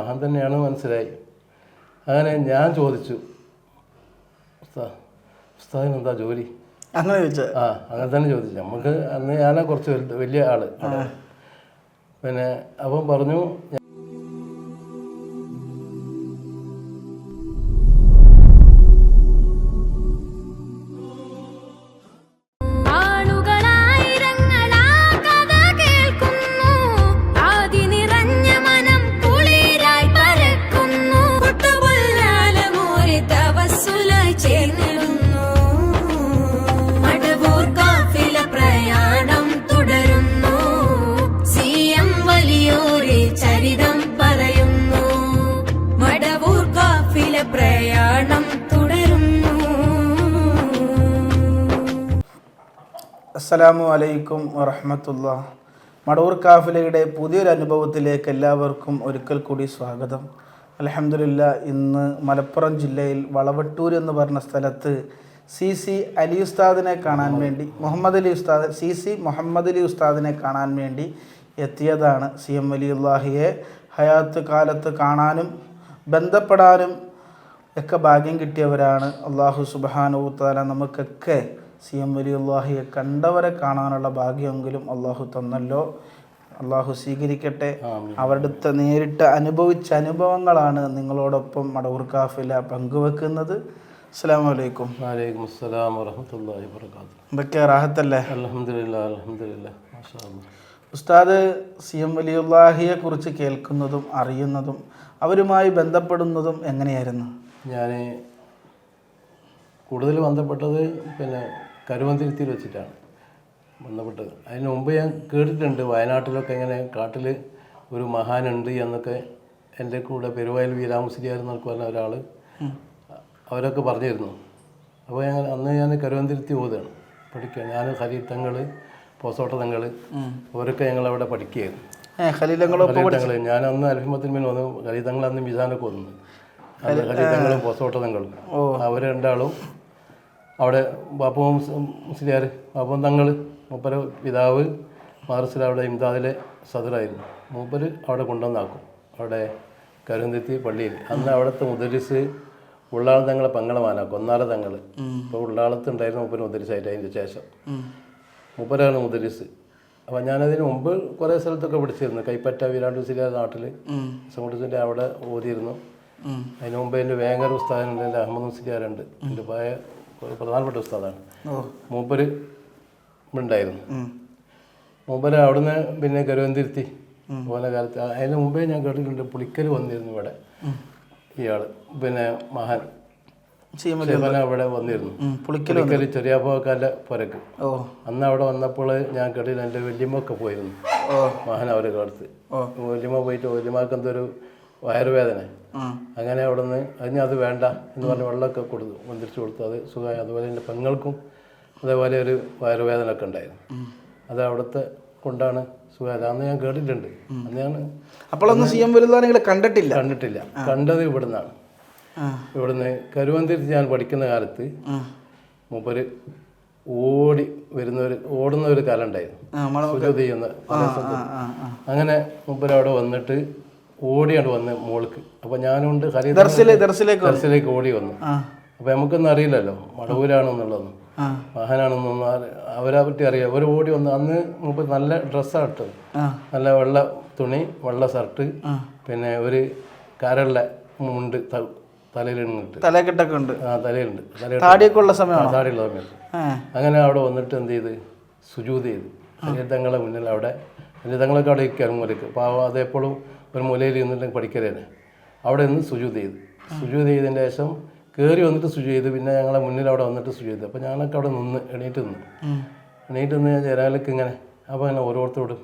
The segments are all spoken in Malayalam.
മഹാൻ തന്നെയാണ് മനസ്സിലായി. അങ്ങനെ ഞാൻ ചോദിച്ചു ഉസ്താ- ഉസ്താദിന് എന്താ ജോലി? അങ്ങനെ ചോദിച്ചത്? ആ അങ്ങനെ തന്നെ ചോദിച്ചു. നമുക്ക് അന്ന് ഞാനാ കുറച്ച് വലിയ ആൾ. പിന്നെ അപ്പം പറഞ്ഞു അസ്സലാമു അലൈക്കും വറഹമത്തുള്ള. മടൂർ കാഫിലയുടെ പുതിയൊരു അനുഭവത്തിലേക്ക് എല്ലാവർക്കും ഒരിക്കൽ കൂടി സ്വാഗതം. അലഹമില്ല ഇന്ന് മലപ്പുറം ജില്ലയിൽ വളവട്ടൂർ എന്ന് പറഞ്ഞ സ്ഥലത്ത് സി സി അലി ഉസ്താദിനെ കാണാൻ വേണ്ടി മുഹമ്മദ് അലി ഉസ്താദ് സി സി മുഹമ്മദ് അലി ഉസ്താദിനെ കാണാൻ വേണ്ടി എത്തിയതാണ് സി എം അലിയുല്ലാഹിയെ ഹയാത്ത് കാലത്ത് കാണാനും ബന്ധപ്പെടാനും ഒക്കെ ഭാഗ്യം കിട്ടിയവരാണ് അള്ളാഹു സുബാനുത്താല നമുക്കൊക്കെ. സി എം വലിയുള്ളാഹിയെ കണ്ടവരെ കാണാനുള്ള ഭാഗ്യമെങ്കിലും അള്ളാഹു തന്നല്ലോ. അള്ളാഹു സ്വീകരിക്കട്ടെ. അവരുടെ നേരിട്ട് അനുഭവിച്ച അനുഭവങ്ങളാണ് നിങ്ങളോടൊപ്പം മടവൂർ കാഫില പങ്കുവെക്കുന്നത്. അസ്സാം വലൈക്കും വലൈക്കും അസ്സലാം വറഹമത്തല്ലാഹി വർക്കാത്തു എന്തൊക്കെ റാഹത്തല്ലേ? അലഹമില്ല അലഹമില്ല മാഷാ ഉസ്താദ് സി എം വലിയുള്ളാഹിയെ കുറിച്ച് കേൾക്കുന്നതും അറിയുന്നതും അവരുമായി ബന്ധപ്പെടുന്നതും എങ്ങനെയായിരുന്നു? ഞാൻ കൂടുതൽ ബന്ധപ്പെട്ടത് പിന്നെ കരുവന്തിരുത്തിയിൽ വെച്ചിട്ടാണ് ബന്ധപ്പെട്ടത് അതിന് മുമ്പ് ഞാൻ കേട്ടിട്ടുണ്ട് വയനാട്ടിലൊക്കെ ഇങ്ങനെ കാട്ടിൽ ഒരു മഹാനുണ്ട് എന്നൊക്കെ എന്റെ കൂടെ പെരുവായിൽ വീരാമുസ്ലിയാർ എന്നൊക്കെ പറഞ്ഞ ഒരാൾ അവരൊക്കെ പറഞ്ഞിരുന്നു. അപ്പോൾ ഞാൻ അന്ന് ഞാൻ കരുവന്തിരുത്തി ഓതുകയാണ് പഠിക്കുക ഞാൻ ഹരിത്തങ്ങൾ പോസോട്ടതങ്ങൾ അവരൊക്കെ ഞങ്ങളവിടെ പഠിക്കുകയായിരുന്നു. ഞാൻ അന്ന് അൽഹിമത്തിന് മേൽ വന്നു. ഹരിതങ്ങൾ അന്ന് മിസാനൊക്കെ വന്നു. ഹരിതങ്ങളും പോസോട്ടതങ്ങളും. പൊസോട്ടതങ്ങളും അവർ രണ്ടാളും അവിടെ ബാപ്പു മുസ്ലിയാർ ബാപ്പു തങ്ങൾ മൂപ്പര് പിതാവ് മാർസിൽ അവിടെ ഇംദാദിലെ സദറായിരുന്നു മൂപ്പര് അവിടെ കൊണ്ടുവന്നാക്കും. അവിടെ കരുന്തെത്തി പള്ളിയിൽ. അന്ന് അവിടുത്തെ മുദരിസ് ഉള്ളാള തങ്ങളെ പങ്ങളമാനാക്കും. ഒന്നാല തങ്ങൾ ഇപ്പോൾ ഉള്ളാളത്ത് ഉണ്ടായിരുന്ന മൂപ്പര് മുദരിസായിട്ട് അതിന്റെ ശേഷം. മൂപ്പരാണ് മുദരിസ്. അപ്പം ഞാനതിന് മുമ്പ് കുറേ സ്ഥലത്തൊക്കെ പിടിച്ചിരുന്നു. കൈപ്പറ്റ വീരാണ്ട് സിലിയ നാട്ടിൽ സമുദ്രത്തിന്റെ അവിടെ ഓതിയിരുന്നു. അതിന് മുമ്പ് എന്റെ വേങ്ങർ ഉസ്താദുണ്ട് എന്റെ അഹമ്മദ് മുസ്ലിയാരുണ്ട്. എന്റെ പഴയ ഒരു പ്രധാനപ്പെട്ട ഉസ്താദാണ്. മൂപ്പര് ഉണ്ടായിരുന്നു മൂപ്പര് അവിടുന്ന് പിന്നെ കരുവന്തിരുത്തി പോലെ കാലത്ത് അതിന് മുമ്പേ ഞാൻ കേട്ടിട്ടുണ്ട് പുളിക്കൽ വന്നിരുന്നു ഇവിടെ. ഇയാൾ പിന്നെ മഹൻ ശിവന അവിടെ വന്നിരുന്നു. പുളിക്കൽ ചെറിയ ചെറിയാപ്പോക്കാന്റെ പുരക്ക്. അന്ന് അവിടെ വന്നപ്പോൾ ഞാൻ കേട്ടില്ല എന്റെ വല്യമ്മൊക്കെ പോയിരുന്നു. മഹൻ അവരെ കാലത്ത്. വല്യമ്മ പോയിട്ട് വല്യമ്മക്ക് എന്തൊരു വയറുവേദന. അങ്ങനെ അവിടെ നിന്ന് അതിന് അത് വേണ്ട എന്ന് പറഞ്ഞ് വെള്ളമൊക്കെ കൊടുത്തു. മന്ത്രിച്ചു കൊടുത്തു. അത് സുഖമായി. അതുപോലെ എന്റെ പെങ്ങൾക്കും അതേപോലെ ഒരു വയറുവേദന ഒക്കെ ഉണ്ടായിരുന്നു അത് അവിടുത്തെ കൊണ്ടാണ് സുഖമായത് അന്ന് ഞാൻ കേട്ടിട്ടുണ്ട്. അന്ന് ഞാൻ അപ്പോഴൊന്നും സി എം വലുതാ നിങ്ങൾ കണ്ടിട്ടില്ല? കണ്ടിട്ടില്ല. കണ്ടത് ഇവിടുന്നാണ്. ഇവിടുന്ന് കരുവന്തിരിച്ച് ഞാൻ പഠിക്കുന്ന കാലത്ത് മൂപ്പര് ഓടി വരുന്ന ഒരു ഓടുന്ന ഒരു കാലം ഉണ്ടായിരുന്നു സുജോതി ചെയ്യുന്ന അങ്ങനെ മൂപ്പര് അവിടെ വന്നിട്ട് ഓടിയാണ് വന്ന് മോൾക്ക്. അപ്പൊ ഞാനുണ്ട് ഹരി ദർസിലെ ദർസിലേക്ക്. ഓടി വന്നു. അപ്പോൾ അപ്പൊ നമുക്കൊന്നും അറിയില്ലല്ലോ മടവൂരാണെന്നുള്ളതൊന്നും. മഹാനാണെന്നൊന്നും അവരെ പറ്റി അറിയാം. അവർ ഓടി വന്നു അന്ന് മുമ്പ് നല്ല ഡ്രസ്സാണ് ഇട്ടത്. നല്ല വെള്ള തുണി വെള്ള ഷർട്ട് പിന്നെ ഒരു കരളിലെ മുണ്ട് ത- തലയിലിട്ട് തലക്കെട്ടൊക്കെ ഉണ്ട്. ആ തലയിലുണ്ട്. തലയിട്ട് താടിയൊക്കെ സമയമാണോ? താടിയുള്ള സമയത്ത്. അങ്ങനെ അവിടെ വന്നിട്ട് എന്ത് ചെയ്ത്? സുജൂത് ചെയ്ത്. അനിതങ്ങളെ മുന്നിൽ അവിടെ അനിതങ്ങളൊക്കെ അവിടെ മൂലയ്ക്ക് അപ്പൊ അതെപ്പോഴും ഒരു മൂലയിൽ നിന്നിട്ട് പഠിക്കലേനെ അവിടെ നിന്ന് സുജൂത് ചെയ്ത്. സുജൂത് ചെയ്തതിന് ശേഷം കയറി വന്നിട്ട് സുജു ചെയ്ത്. പിന്നെ ഞങ്ങളെ മുന്നിൽ അവിടെ വന്നിട്ട് സുജു ചെയ്തു. അപ്പോൾ ഞങ്ങളൊക്കെ അവിടെ നിന്ന് എണീറ്റ് നിന്ന്. എണീറ്റ് നിന്ന് ഞാൻ ജനാലക്ക് ഇങ്ങനെ അപ്പോൾ അങ്ങനെ ഓരോരുത്തരോടും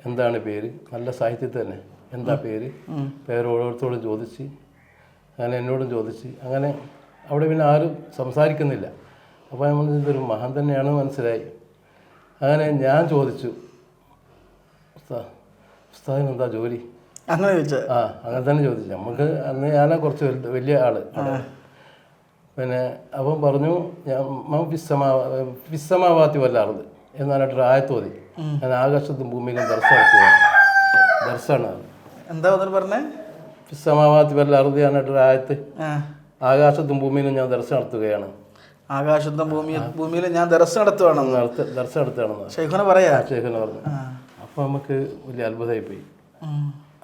എന്താണ് പേര്? നല്ല സാഹിത്യത്തിൽ തന്നെ. എന്താ പേര്? പേര് ഓരോരുത്തരോടും ചോദിച്ച് അങ്ങനെ എന്നോടും ചോദിച്ച് അങ്ങനെ അവിടെ പിന്നെ ആരും സംസാരിക്കുന്നില്ല. അപ്പോൾ നമ്മൾ ഇതൊരു മഹാൻ തന്നെയാണ് മനസ്സിലായി. അങ്ങനെ ഞാൻ ചോദിച്ചു ഉസ്താ ഉസ്താദിന് എന്താ ജോലി? അങ്ങനെ ചോദിച്ചത്. ആ അങ്ങനെ തന്നെ ചോദിച്ചു. നമുക്ക് അന്ന് ഞാനാ കുറച്ച് വലിയ ആൾ പിന്നെ അപ്പം പറഞ്ഞു ഞാൻ വിസ്സമാവാത്തി ഫിസ്സമാ ഫിസ്സമാവാത്തി വല്ലാറുത് എന്നാണ് ആയത്തോതി ഞാൻ ആകാശത്തും ഭൂമിയിലും ദർശനത്തി ദർശനാണ് എന്താ പറഞ്ഞേ? സമാവാത്തി വല്ല ഞാനായിട്ട് ഒരു ആയത്ത്. ആകാശത്തും ഭൂമിയിലും ഞാൻ ദർശനം നടത്തുകയാണ്. ആകാശത്തും ഭൂമി ഭൂമിയിലും ഞാൻ ദർശനം നടത്തുകയാണെന്ന് നടത്ത ദർശനം നടത്തുകയാണെന്ന്. ഷെയ്ഖുന പറയാ. ശേഖരൻ പറഞ്ഞു. അപ്പോൾ നമുക്ക് വലിയ അത്ഭുതമായി പോയി.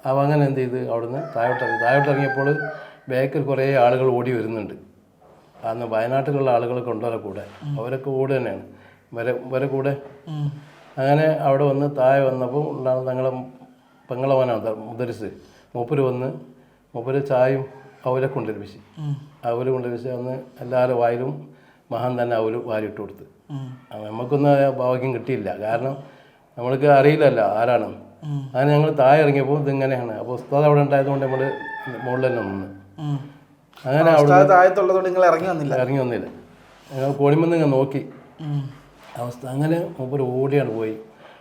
അപ്പോൾ അങ്ങനെ എന്ത് ചെയ്ത് അവിടുന്ന് താഴോട്ടിറങ്ങി. താഴോട്ടിറങ്ങിയപ്പോൾ ബാക്കിൽ കുറേ ആളുകൾ ഓടി വരുന്നുണ്ട്. അന്ന് വയനാട്ടിലുള്ള ആളുകളൊക്കെ ഉണ്ടോ കൂടെ. അവരൊക്കെ കൂടെ തന്നെയാണ്. വരെ വരെ കൂടെ. അങ്ങനെ അവിടെ വന്ന് താഴെ വന്നപ്പോൾ ഉണ്ടാകുന്ന തങ്ങളെ പെങ്ങളവനാണ് മുദരിസ്. മൂപ്പര് വന്ന് മൂപ്പര് ചായയും അവരെ കൊണ്ടുവരുപ്പിച്ച്. അവർ അവർ കൊണ്ടുവരിച്ച് അന്ന് എല്ലാവരുടെ വായിലും മഹാൻ തന്നെ അവർ വാരിട്ട് കൊടുത്ത്. നമുക്കൊന്നും ഭാഗ്യം കിട്ടിയില്ല. കാരണം നമ്മൾക്ക് അറിയില്ലല്ലോ ആരാണ്. അങ്ങനെ ഞങ്ങൾ താഴെ ഇറങ്ങിയപ്പോൾ ഇതിങ്ങനെയാണ്. അപ്പോൾ ഉസ്താദ് അവിടെ ഉണ്ടായതുകൊണ്ട് നമ്മൾ മുകളിൽ തന്നെ നിന്ന്. അങ്ങനെ അവിടെ ഉസ്താദ് താഴത്തുള്ളതുകൊണ്ട് നിങ്ങൾ ഇറങ്ങി വന്നില്ല. ഇറങ്ങി വന്നില്ല. ഞങ്ങൾ കോണിമെന്ന് ഇങ്ങനെ നോക്കി. അവസ്ഥ അങ്ങനെ മൂപ്പർ ഓടിയാണ് പോയി.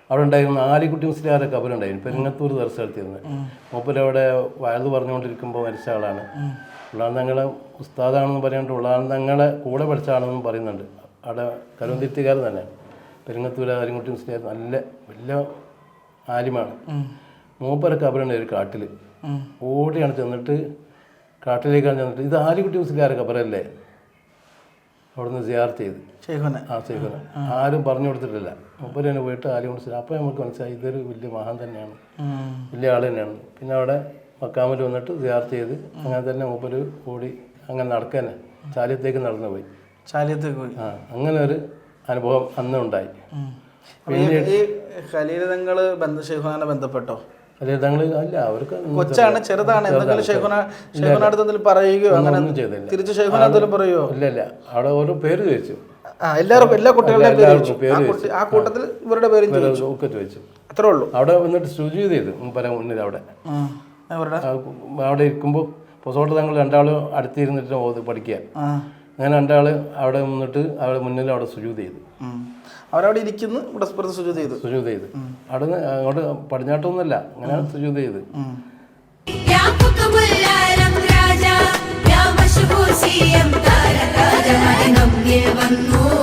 അവിടെ ഉണ്ടായിരുന്ന ആലിക്കുട്ടി മുസ്ലിയാരെ കബറുണ്ടായിരുന്നു പെരുങ്ങത്തൂർ ദർശനത്തിരുന്നത് മൂപ്പര് അവിടെ വയത് പറഞ്ഞുകൊണ്ടിരിക്കുമ്പോൾ മരിച്ച ആളാണ്. ഉള്ളാൻ തങ്ങളെ ഉസ്താദാണെന്ന് പറയാണ്ട് ഉള്ളാൻ തങ്ങളെ കൂടെ പഠിച്ച ആളെന്നും പറയുന്നുണ്ട്. അവിടെ കരുവന്തിരുത്തിക്കാരൻ തന്നെ. പെരുങ്ങത്തൂർ ആലിക്കുട്ടി മുസ്ലിയാർ നല്ല വലിയ ആലിമാണ് മൂപ്പരൊക്കെ മൂപ്പര കബറുണ്ട് ഒരു കാട്ടിൽ ഓടിയാണ് ചെന്നിട്ട് കാട്ടിലേക്കാണ് ചെന്നിട്ട് ഇത് ആലിക്കുട്ടി മുസ്ലിയാരെ കബറല്ലേ അവിടുന്ന് സിയാർത്ത് ചെയ്ത്. ആ ചെയ്തത് ആരും പറഞ്ഞു കൊടുത്തിട്ടില്ല. മൂപ്പര് തന്നെ പോയിട്ട് ആലി കൊണ്ട് അപ്പോൾ നമുക്ക് മനസ്സിലായി ഇതൊരു വലിയ മഹാൻ തന്നെയാണ്. വലിയ ആൾ തന്നെയാണ്. പിന്നെ അവിടെ മക്കാമിൽ വന്നിട്ട് സിയാർത്ത് ചെയ്ത് അങ്ങനെ തന്നെ മൂപ്പര് ഓടി അങ്ങനെ നടക്കാനെ ചാലിയത്തേക്ക് നടന്നു പോയി. ചാലിയത്തേക്ക് പോയി. ആ അങ്ങനെ ഒരു അനുഭവം അന്ന് ഉണ്ടായി ബന്ധ ഷെയ്ഖുനെ ബന്ധപ്പെട്ടോ? അല്ലെ തങ്ങൾ അല്ല അവർക്ക് കൊച്ചാണ് ചെറുതാണ്. എന്തെങ്കിലും ഷെയ്ഖുന പറയുകയോ അങ്ങനെ തിരിച്ച് ഇല്ല ഇല്ല. അവിടെ ഓരോ പേര് ചോദിച്ചു. എല്ലാവർക്കും എല്ലാ കുട്ടികളുടെയും പേര് ചോദിച്ചു. ആ കൂട്ടത്തിൽ ഇവരുടെ പേരും ചോദിച്ചു. ഒക്കെ ചോദിച്ചു. അത്രേ ഉള്ളൂ. അവിടെ വന്നിട്ട് ശുചി ചെയ്തു പല മുന്നിൽ അവിടെ. അവിടെ ഇരിക്കുമ്പോൾ പൊസോട്ട് തങ്ങൾ രണ്ടാളും അടുത്തിരുന്നിട്ട് പഠിക്കുക. അങ്ങനെ രണ്ടാൾ അവിടെ നിന്നിട്ട് അവിടെ മുന്നിൽ അവിടെ സുജൂത് ചെയ്തു. അവരവിടെ ഇരിക്കുന്നു ഇവിടെ സ്പർദ്ധ സുജൂത് ചെയ്തു. സുജൂത് ചെയ്തു. അവിടെ അങ്ങോട്ട് പടിഞ്ഞാട്ടൊന്നുമല്ല അങ്ങനെ സുജൂത് ചെയ്ത്. രാജാ വന്നു.